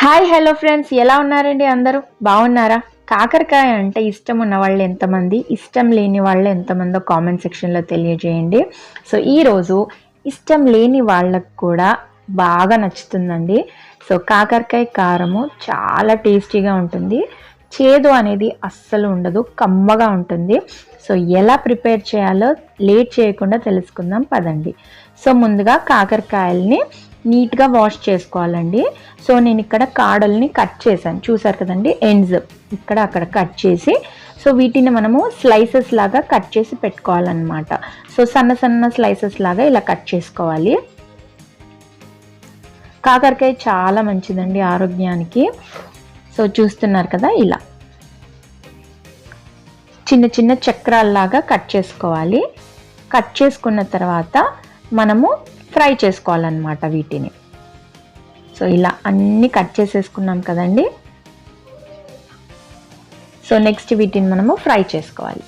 Hi hello friends. ఎలా ఉన్నారండి అందరూ? బాగున్నారా? కాకరకాయ అంటే ఇష్టం ఉన్న వాళ్ళు ఎంతమంది? ఇష్టం లేని వాళ్ళు ఎంతమందో కామెంట్ సెక్షన్లో తెలియజేయండి. సో ఈరోజు ఇష్టం లేని వాళ్ళకు కూడా బాగా నచ్చుతుందండి. సో కాకరకాయ కారము చాలా టేస్టీగా ఉంటుంది. చేదు అనేది అస్సలు ఉండదు కమ్మగా ఉంటుంది. సో ఎలా ప్రిపేర్ చేయాలో లేట్ చేయకుండా తెలుసుకుందాం. పదండి. సో ముందుగా కాకరకాయల్ని నీట్గా వాష్ చేసుకోవాలండి. సో నేను ఇక్కడ కాడల్ని కట్ చేశాను. చూసారు కదండి? ఎండ్స్ ఇక్కడ అక్కడ కట్ చేసి సో వీటిని మనము స్లైసెస్ లాగా కట్ చేసి పెట్టుకోవాలన్నమాట. సో సన్న సన్న స్లైసెస్ లాగా ఇలా కట్ చేసుకోవాలి. కాకరకాయ చాలా మంచిదండి ఆరోగ్యానికి. సో చూస్తున్నారు కదా ఇలా. చిన్న చిన్న చక్రాల్లాగా కట్ చేసుకోవాలి. కట్ చేసుకున్న తర్వాత మనము ఫ్రై చేసుకోవాలన్నమాట వీటిని. సో ఇలా అన్నీ కట్ చేసేసుకున్నాం కదండి. సో నెక్స్ట్ వీటిని మనము ఫ్రై చేసుకోవాలి.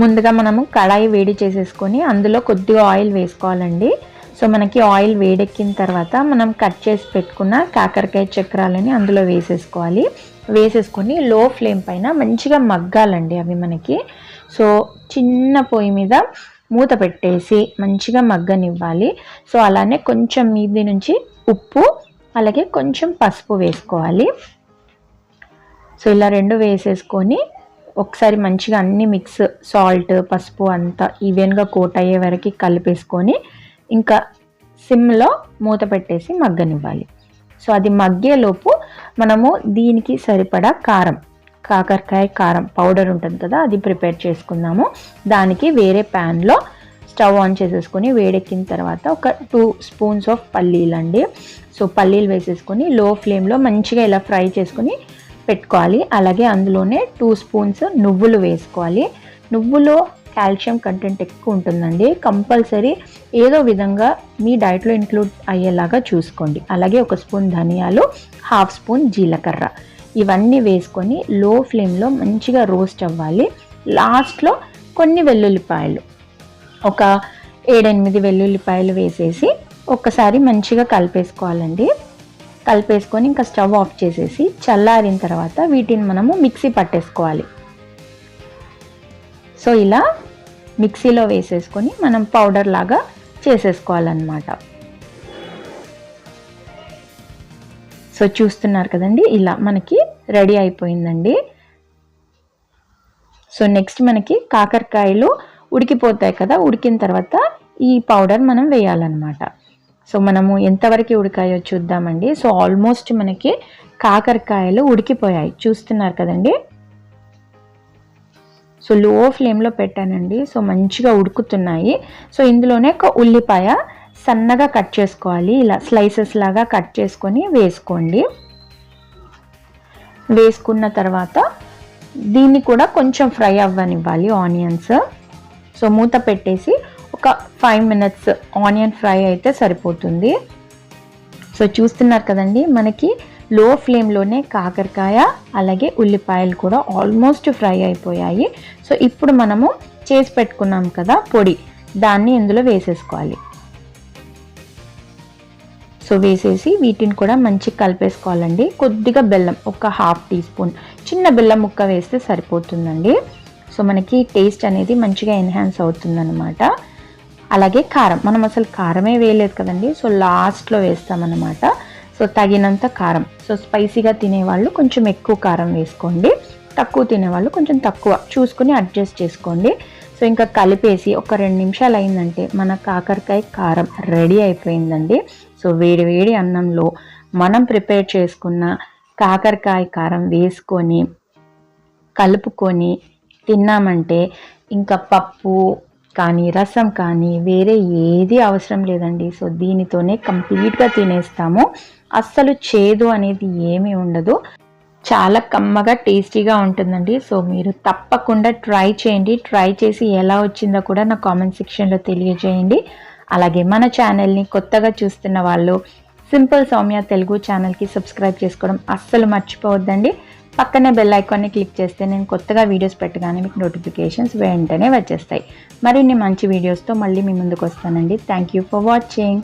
ముందుగా మనము కడాయి వేడి చేసేసుకొని అందులో కొద్దిగా ఆయిల్ వేసుకోవాలండి. సో మనకి ఆయిల్ వేడెక్కిన తర్వాత మనం కట్ చేసి పెట్టుకున్న కాకరకాయ చక్రాలని అందులో వేసేసుకోవాలి. వేసేసుకొని లో ఫ్లేమ్ పైన మంచిగా మగ్గాలండి అవి మనకి. సో చిన్న పొయ్యి మీద మూత పెట్టేసి మంచిగా మగ్గనివ్వాలి. సో అలానే కొంచెం మీది నుంచి ఉప్పు అలాగే కొంచెం పసుపు వేసుకోవాలి. సో ఇలా రెండు వేసేసుకొని ఒకసారి మంచిగా అన్ని మిక్స్ సాల్ట్ పసుపు అంతా ఈవెన్గా కోట్ అయ్యే వరకు కలిపేసుకొని ఇంకా సిమ్లో మూత పెట్టేసి మగ్గనివ్వాలి. సో అది మగ్గేలోపు మనము దీనికి సరిపడా కారం కాకరకాయ కారం పౌడర్ ఉంటుంది కదా అది ప్రిపేర్ చేసుకుందాము. దానికి వేరే ప్యాన్లో స్టవ్ ఆన్ చేసేసుకొని వేడెక్కిన తర్వాత ఒక టూ స్పూన్స్ ఆఫ్ పల్లీలు అండి. సో పల్లీలు వేసేసుకొని లో ఫ్లేమ్లో మంచిగా ఇలా ఫ్రై చేసుకొని పెట్టుకోవాలి. అలాగే అందులోనే టూ స్పూన్స్ నువ్వులు వేసుకోవాలి. నువ్వులో కాల్షియం కంటెంట్ ఎక్కువ ఉంటుందండి. కంపల్సరీ ఏదో విధంగా మీ డైట్లో ఇంక్లూడ్ అయ్యేలాగా చూసుకోండి. అలాగే ఒక స్పూన్ ధనియాలు హాఫ్ స్పూన్ జీలకర్ర. ఇవన్నీ వేసుకొని లో ఫ్లేమ్లో మంచిగా రోస్ట్ అవ్వాలి. లాస్ట్లో కొన్ని వెల్లుల్లిపాయలు. ఒక ఏడెనిమిది వెల్లుల్లిపాయలు వేసేసి ఒక్కసారి మంచిగా కలిపేసుకోవాలండి. కలిపేసుకొని ఇంకా స్టవ్ ఆఫ్ చేసేసి చల్లారిన తర్వాత వీటిని మనము మిక్సీ పట్టేసుకోవాలి. సో ఇలా మిక్సీలో వేసేసుకొని మనం పౌడర్ లాగా చేసేసుకోవాలన్నమాట. సో చూస్తున్నారు కదండి ఇలా మనకి రెడీ అయిపోయిందండి. సో నెక్స్ట్ మనకి కాకరకాయలు ఉడికిపోతాయి కదా ఉడికిన తర్వాత ఈ పౌడర్ మనం వేయాలన్నమాట. సో మనము ఎంతవరకు ఉడికాయో చూద్దామండి. సో ఆల్మోస్ట్ మనకి కాకరకాయలు ఉడికిపోయాయి చూస్తున్నారు కదండి. సో లో ఫ్లేమ్లో పెట్టానండి. సో మంచిగా ఉడుకుతున్నాయి. సో ఇందులోనే ఒక ఉల్లిపాయ సన్నగా కట్ చేసుకోవాలి. ఇలా స్లైసెస్ లాగా కట్ చేసుకొని వేసుకోండి. వేసుకున్న తర్వాత దీన్ని కూడా కొంచెం ఫ్రై అవ్వనివ్వాలి ఆనియన్స్. సో మూత పెట్టేసి ఒక ఫైవ్ మినిట్స్ ఆనియన్ ఫ్రై అయితే సరిపోతుంది. సో చూస్తున్నారు కదండి మనకి లో ఫ్లేమ్లోనే కాకరకాయ అలాగే ఉల్లిపాయలు కూడా ఆల్మోస్ట్ ఫ్రై అయిపోయాయి. సో ఇప్పుడు మనము చేసి పెట్టుకున్నాం కదా పొడి. దాన్ని ఇందులో వేసేసుకోవాలి. సో వేసేసి వీటిని కూడా మంచిగా కలిపేసుకోవాలండి. కొద్దిగా బెల్లం ఒక హాఫ్ టీ స్పూన్. చిన్న బెల్లం ముక్క వేస్తే సరిపోతుందండి. సో మనకి టేస్ట్ అనేది మంచిగా ఎన్హాన్స్ అవుతుందన్నమాట. అలాగే కారం మనం అసలు కారమే వేయలేదు కదండి. సో లాస్ట్లో వేస్తామన్నమాట. సో తగినంత కారం. సో స్పైసీగా తినేవాళ్ళు కొంచెం ఎక్కువ కారం వేసుకోండి. తక్కువ తినేవాళ్ళు కొంచెం తక్కువ. చూసుకుని అడ్జస్ట్ చేసుకోండి. సో ఇంకా కలిపేసి ఒక రెండు నిమిషాలు అయిందంటే మన కాకరకాయ కారం రెడీ అయిపోయిందండి. సో వేడి వేడి అన్నంలో మనం ప్రిపేర్ చేసుకున్న కాకరకాయ కారం వేసుకొని కలుపుకొని తిన్నామంటే ఇంకా పప్పు కానీ రసం కానీ వేరే ఏది అవసరం లేదండి. సో దీనితోనే కంప్లీట్గా తినేస్తాము. అస్సలు చేదు అనేది ఏమీ ఉండదు. చాలా కమ్మగా టేస్టీగా ఉంటుందండి. సో మీరు తప్పకుండా ట్రై చేయండి. ట్రై చేసి ఎలా వచ్చిందో కూడా నా కామెంట్ సెక్షన్లో తెలియజేయండి. అలాగే మన ఛానల్ని కొత్తగా చూస్తున్న వాళ్ళు సింపుల్ సౌమ్య తెలుగు ఛానల్కి సబ్స్క్రైబ్ చేసుకోవడం అస్సలు మర్చిపోవద్దండి. పక్కనే బెల్ ఐకాన్ని క్లిక్ చేస్తే నేను కొత్తగా వీడియోస్ పెట్టగానే మీకు నోటిఫికేషన్స్ వెంటనే వచ్చేస్తాయి. మరిన్ని మంచి వీడియోస్తో మళ్ళీ మీ ముందుకు వస్తానండి. Thank you for watching